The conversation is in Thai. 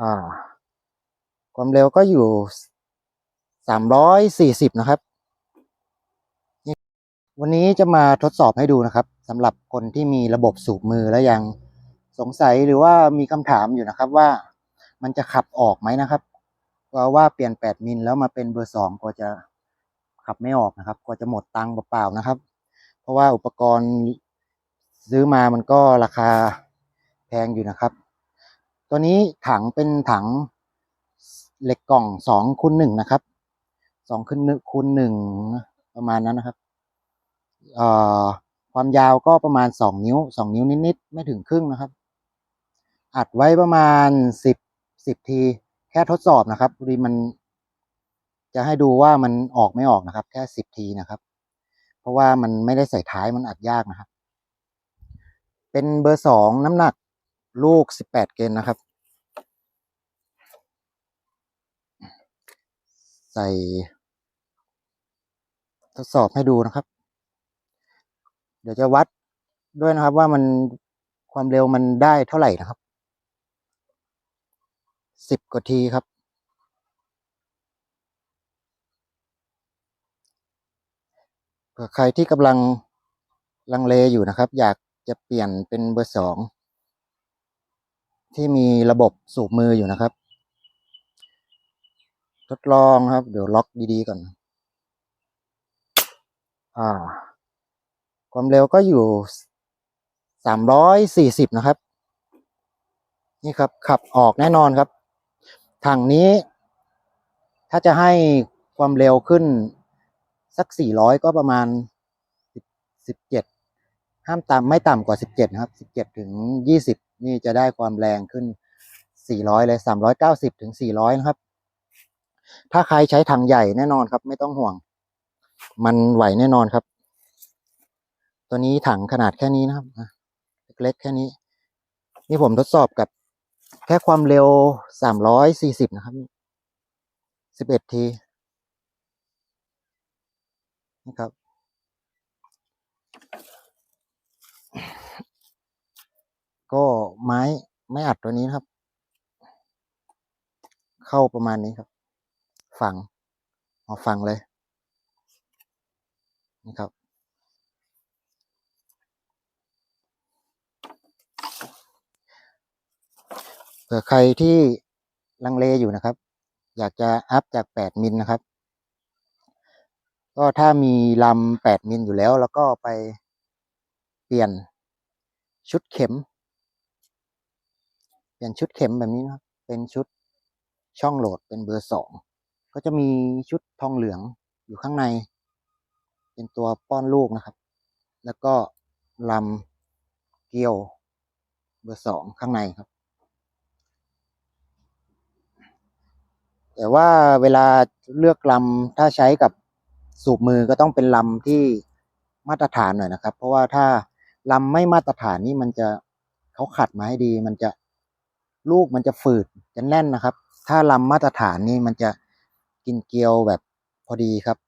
อ่า ความเร็วก็อยู่สามร้อยสี่สิบนะครับวันนี้จะมาทดสอบให้ดูนะครับสำหรับคนที่มีระบบสูบมือแล้วยังสงสัยหรือว่ามีคำถามอยู่นะครับว่ามันจะขับออกไหมนะครับเพราะว่าเปลี่ยนแปดมิลแล้วมาเป็นเบอร์สองก็จะขับไม่ออกนะครับก็จะหมดตังค์เปล่าๆนะครับ เพราะว่าอุปกรณ์ซื้อมามันก็ราคาแพงอยู่นะครับ ตัวนี้ถังเป็นถังเหล็กกล่องสองคูณหนึ่งนะครับสองคูณหนึ่งคูณหนึ่งประมาณนั้นนะครับเอ่อความยาวก็ประมาณสองนิ้วสองนิ้วนิดๆไม่ถึงครึ่งนะครับ อัดไว้ประมาณสิบสิบทีแค่ทดสอบนะครับพอดีมันจะให้ดูว่ามันออกไม่ออกนะครับ แค่สิบทีนะครับ เพราะว่ามันไม่ได้ใส่ท้ายมันอัดยากนะครับ เป็นเบอร์สองน้ำหนัก ลูกสิบแปดเกนนะครับ ใส่ ทดสอบให้ดูนะครับ เดี๋ยวจะวัดด้วยนะครับว่ามันความเร็วมันได้เท่าไหร่นะครับสิบกว่าทีครับเผื่อใครที่กำลังลังเลอยู่นะครับ อยากจะเปลี่ยนเป็นเบอร์สอง ที่มีระบบสูบมืออยู่นะครับ ทดลองครับ เดี๋ยวล็อกดีๆก่อน อ่า ความเร็วก็อยู่สามร้อยสี่สิบนะครับ นี่ครับ ขับออกแน่นอนครับ ถังนี้ ถ้าจะให้ความเร็วขึ้นสักสี่ร้อยก็ประมาณสิบเจ็ดห้ามต่ำไม่ต่ำกว่าสิบเจ็ดนะครับสิบเจ็ดถึงยี่สิบ นี่จะได้ความแรงขึ้นสี่ร้อยเลยสามร้อยเก้าสิบถึงสี่ร้อยนะครับ ถ้าใครใช้ถังใหญ่แน่นอนครับ ไม่ต้องห่วง มันไหวแน่นอนครับ ตัวนี้ถังขนาดแค่นี้นะครับเล็กๆแค่นี้ นี่ผมทดสอบกับแค่ความเร็วสามร้อยสี่สิบนะครับสิบเอ็ดทีนะครับ ก็ไม้ หัดตัวนี้นะครับ เข้าประมาณนี้ครับ ฝังเอาฝังเลย นี่ครับ เผื่อใครที่ลังเลอยู่นะครับ อยากจะอัพจากแปดมิลนะครับ ก็ถ้ามีลำแปดมิลอยู่แล้ว แล้วก็ไปเปลี่ยนชุดเข็ม เปลี่ยนชุดเข็มแบบนี้นะครับ เป็นชุดช่องโหลดเป็นเบอร์สองก็จะมีชุดทองเหลืองอยู่ข้างใน เป็นตัวป้อนลูกนะครับ แล้วก็ลำเกลียวเบอร์สองข้างในครับ แต่ว่าเวลาเลือกลำถ้าใช้กับสูบมือก็ต้องเป็นลำที่มาตรฐานหน่อยนะครับ เพราะว่าถ้าลำไม่มาตรฐานนี่มันจะเขาขัดมาให้ดี มันจะ ลูกมันจะฝืดจะแน่นนะครับ ถ้าลำมาตรฐานนี่มันจะกินเกลียวแบบพอดีครับ